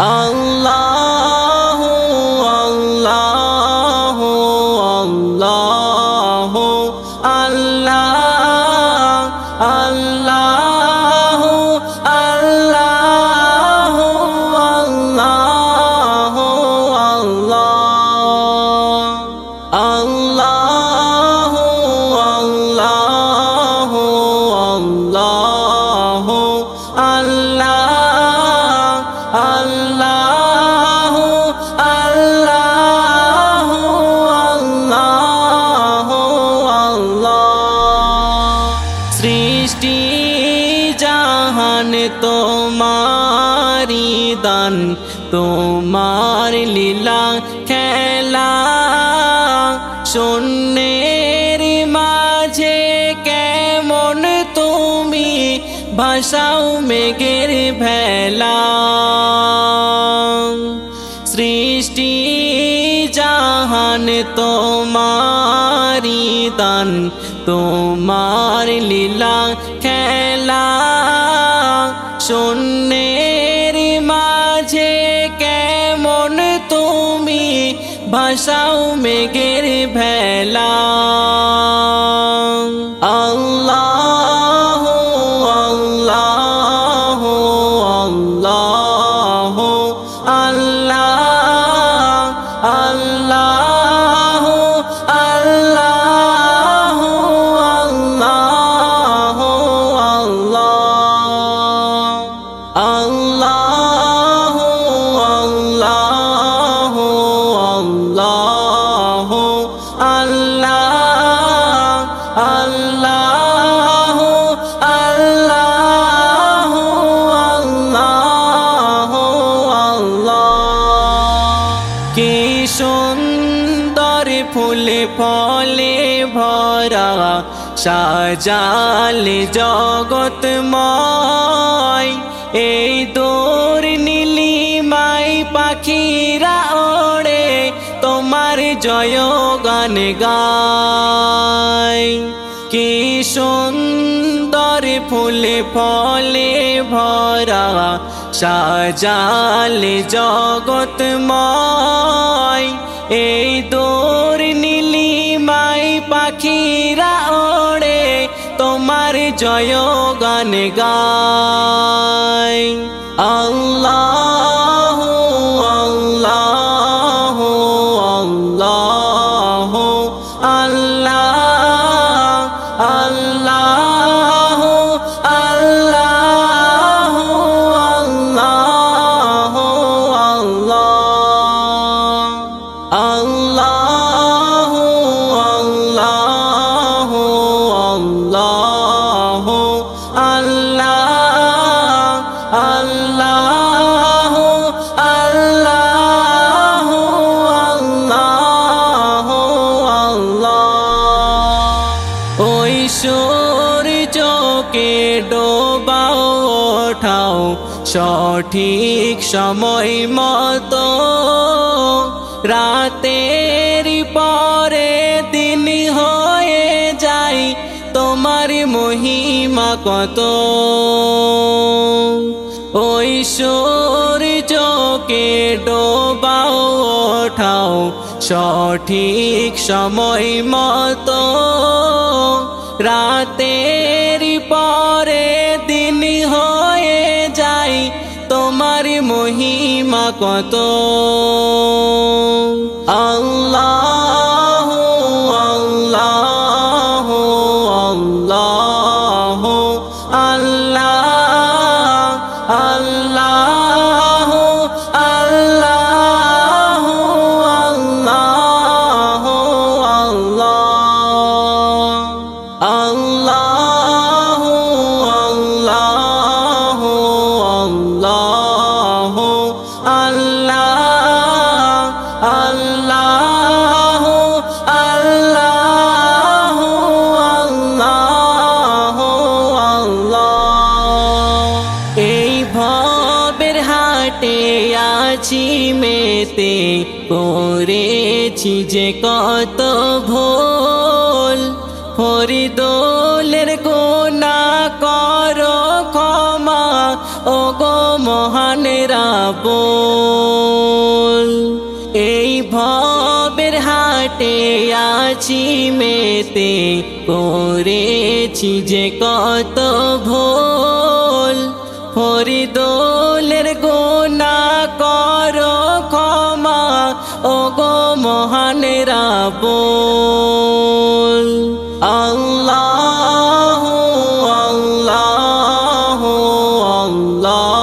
浪 তোমারি দান তোমার লীলা খেলা শূন্যের ভাষাও মেঘের ভেলা। সৃষ্টি জাহান তোমারি দান, তোমার লীলা খেলা। শূন্যের মাঝে কেমন তুমি, ভাষাও মেঘের ভেলা। আল্লাহ আল্লাহ আল্লাহ আল্লাহ আল্লাহ আল্লাহ। কি সুন্দর ফুলে ফলে ভরা সাজাল জগৎময়। এই দোর নীলিমাই পাখিরা জয় গান গায় কি সুন্দর ফুলে ফলে ভরা, সাজাল জগৎময় এই দোর নীলিমাই পাখিরা ওড়ে, তোমার জয় গান গায় আল্লাহ আল্লাহ আল্লাহ আল্লাহ আল্লাহ আল্লাহ ওই সূর্যকে ডোবাও ওঠাও সঠিক সময় মতো রাতের মহিমা কত? ওই সূর্যকে ডোবাও, ওঠাও সঠিক সময় মতো। রাতের পরে দিন হয়ে যায়, তোমার মহিমা কত? আল্লাহ আল্লাহ আল্লাহ মেতে করেছি যে কত ভোল। ফরিদোলের গোনা করো ও গো মহ মহান রাবল, এই ভবের হাটে আছি মেতে, করেছি যে কত ভোল। ফরিদোলের গোনা কর ক্ষমা ও গো মহান রাবল। Love.